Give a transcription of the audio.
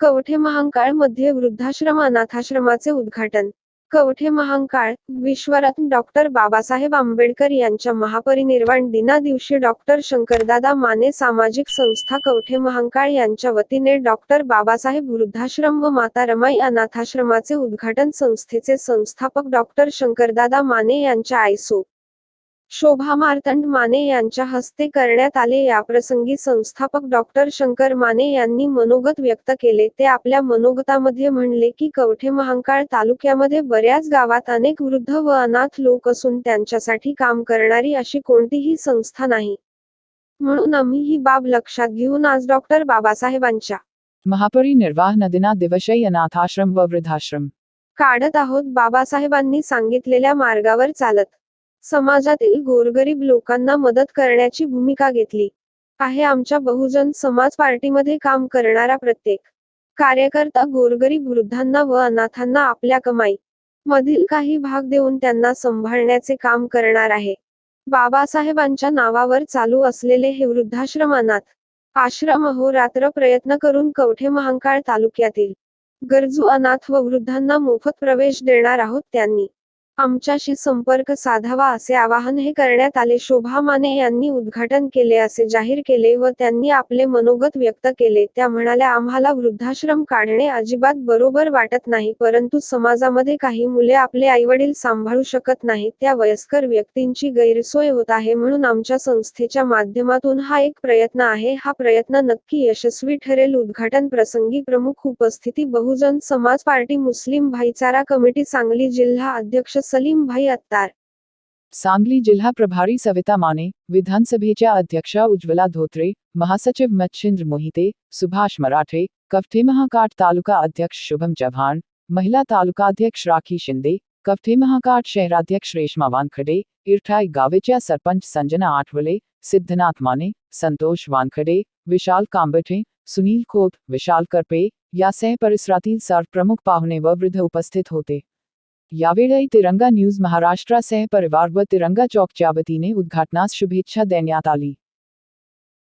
कवठे महांकाळमध्ये वृद्धाश्रम अनाथाश्रमाचे उद्घाटन. कवठे महांकाळ विश्वरत्न डॉक्टर बाबासाहेब आंबेडकर यांच्या महापरिनिर्वाण दिना दिवशी डॉक्टर शंकरदादा माने सामाजिक संस्था कवठे महांकाळ यांच्या वतीने डॉक्टर बाबासाहेब वृद्धाश्रम व माता रमाई अनाथाश्रमाचे उद्घाटन संस्थेचे संस्थापक डॉक्टर शंकरदादा माने यांच्या आयसो शोभा मार्तंड माने यांच्या हस्ते करण्यात आले. याप्रसंगी संस्थापक डॉक्टर शंकर माने यांनी मनोगत व्यक्त केले. ते आपल्या मनोगतामध्ये म्हणले की कवठे महांकाळ तालुक्यामध्ये बऱ्याच गावात अनेक वृद्ध व अनाथ लोक असून त्यांच्यासाठी काम करणारी अशी कोणतीही संस्था नाही. म्हणून आम्ही ही बाब लक्षात घेऊन आज डॉक्टर बाबासाहेबांच्या महापरिनिर्वाण दिना दिवशी अनाथाश्रम व वृद्धाश्रम. काढत आहोत. बाबासाहेबांनी सांगितलेल्या मार्गावर चालत समाजातील गोरगरीब लोकांना मदत करण्याची भूमिका घेतली. आहे आमच्या बहुजन समाज पार्टीमध्ये काम करणारा प्रत्येक कार्यकर्ता गोरगरीब वृद्धांना व अनाथांना आपल्या कमाई मधील काही भाग देऊन त्यांना सांभाळण्याचे काम करणार आहे. बाबासाहेबांच्या नावावर चालू असलेले हे वृद्धाश्रम अनाथ आश्रम अहोरात्र प्रयत्न करून कवठे महांकाळ तालुक्यातील गरजू अनाथ व वृद्धांना मोफत प्रवेश देणार आहोत त्यांनी. आमच्याशी संपर्क साधावा असे आवाहन हे करण्यात आले. शोभा माने यांनी उद्घाटन केले असे जाहीर केले व त्यांनी आपले मनोगत व्यक्त केले. त्या म्हणाल्या आम्हाला वृद्धाश्रम काढणे अजिबात बरोबर वाटत नाही परंतु समाजामध्ये काही मुले आपले आईवडील सांभाळू शकत नाहीत. त्या वयस्कर व्यक्तींची गैरसोय होत आहे म्हणून आमच्या संस्थेच्या माध्यमातून हा एक प्रयत्न आहे. हा प्रयत्न नक्की यशस्वी ठरेल. उद्घाटन प्रसंगी प्रमुख उपस्थिती बहुजन समाज पार्टी मुस्लिम भाईचारा कमिटी सांगली जिल्हा अध्यक्ष सलीम भाई अत्तार। सांगली जिल्हा प्रभारी सविता माने, विधानसभेच्या अध्यक्षा उज्ज्वला धोत्रे, महासचिव मच्छिंद्र मोहिते, सुभाष मराठे, कवठे महाकाट तालुका अध्यक्ष शुभम चव्हाण, महिला तालुकाध्यक्ष राखी शिंदे, कवठे महाकाट शहराध्यक्ष रेशमा वानखडे, इरठाई गावेच्या सरपंच संजना आठवले, सिद्धनाथ माने, संतोष वानखडे, विशाल कांबठे, सुनील खोत, विशाल करपे यासह परिसरातील सर्व प्रमुख पाहुणे व वृद्ध उपस्थित होते। यावेळी तिरंगा न्यूज महाराष्ट्रासह परिवार व तिरंगा चौकच्या वतीने उद्घाटनास शुभेच्छा देण्यात आली.